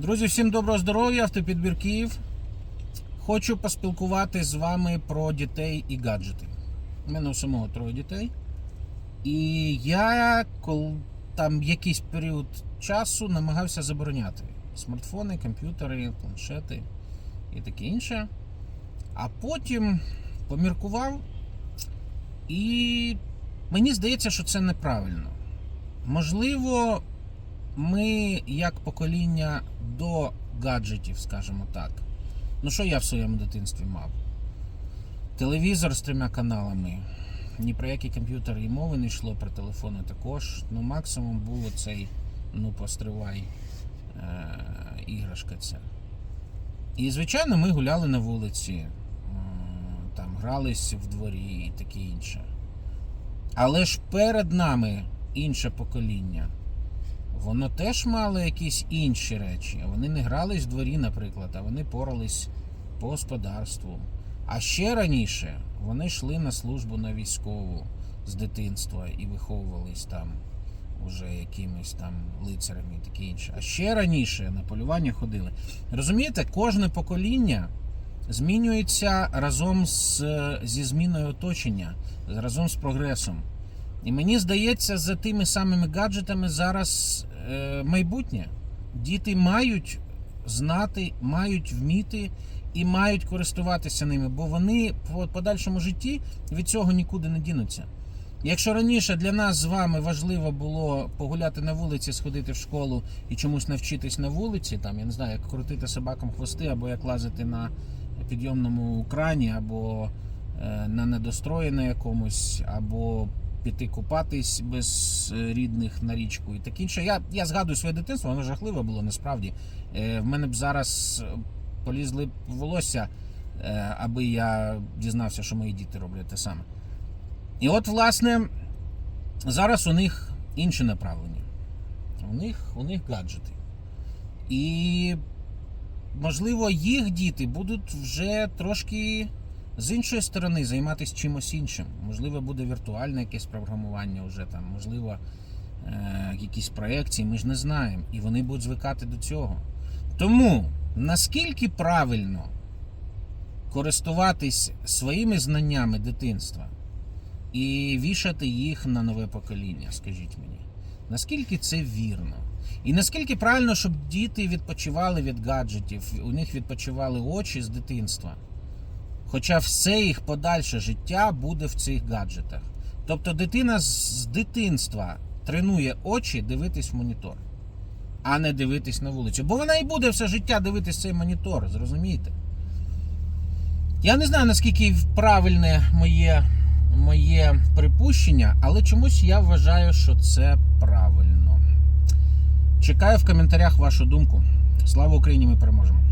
Друзі, всім доброго здоров'я, автопідбір Київ. Хочу поспілкуватись з вами про дітей і гаджети. У мене у самого троє дітей. І я кол- там якийсь період часу намагався забороняти смартфони, комп'ютери, планшети і таке інше. А потім поміркував, і мені здається, що це неправильно. Можливо, ми, як покоління до гаджетів, скажімо так. Ну, що я в своєму дитинстві мав? Телевізор з трьома каналами. Ні про які комп'ютери і мови не йшло, про телефони також. Ну, максимум був оцей, ну, постривай е- іграшка ця. І, звичайно, ми гуляли на вулиці, е, там грались в дворі і таке інше. Але ж перед нами інше покоління. Воно теж мало якісь інші речі. Вони не грались в дворі, наприклад, а вони порались по господарству. А ще раніше вони йшли на службу на військову з дитинства і виховувались там уже якимись там лицарями і таке інше. А ще раніше на полювання ходили. Розумієте, кожне покоління змінюється разом з, зі зміною оточення, разом з прогресом. І мені здається, за тими самими гаджетами зараз е, майбутнє. Діти мають знати, мають вміти і мають користуватися ними, бо вони в подальшому житті від цього нікуди не дінуться. Якщо раніше для нас з вами важливо було погуляти на вулиці, сходити в школу і чомусь навчитись на вулиці, там я не знаю, як крутити собакам хвости, або як лазити на підйомному крані, або е, на недострої на якомусь, або піти купатись без е, рідних на річку і таке інше. Я, я згадую своє дитинство, воно жахливе було насправді. Е, в мене б зараз е, полізли б волосся, е, аби я дізнався, що мої діти роблять те саме. І от, власне, зараз у них інше направлення. У них, у них гаджети. І, можливо, їх діти будуть вже трошки з іншої сторони займатися чимось іншим. Можливо, буде віртуальне якесь програмування вже там, можливо, е- якісь проекції, ми ж не знаємо. І вони будуть звикати до цього. Тому наскільки правильно користуватись своїми знаннями дитинства і вішати їх на нове покоління, скажіть мені, наскільки це вірно? І наскільки правильно, щоб діти відпочивали від гаджетів, у них відпочивали очі з дитинства? Хоча все їх подальше життя буде в цих гаджетах. Тобто дитина з дитинства тренує очі дивитись в монітор, а не дивитись на вулицю. Бо вона і буде все життя дивитись цей монітор, зрозумієте? Я не знаю, наскільки правильне моє, моє припущення, але чомусь я вважаю, що це правильно. Чекаю в коментарях вашу думку. Слава Україні! Ми переможемо!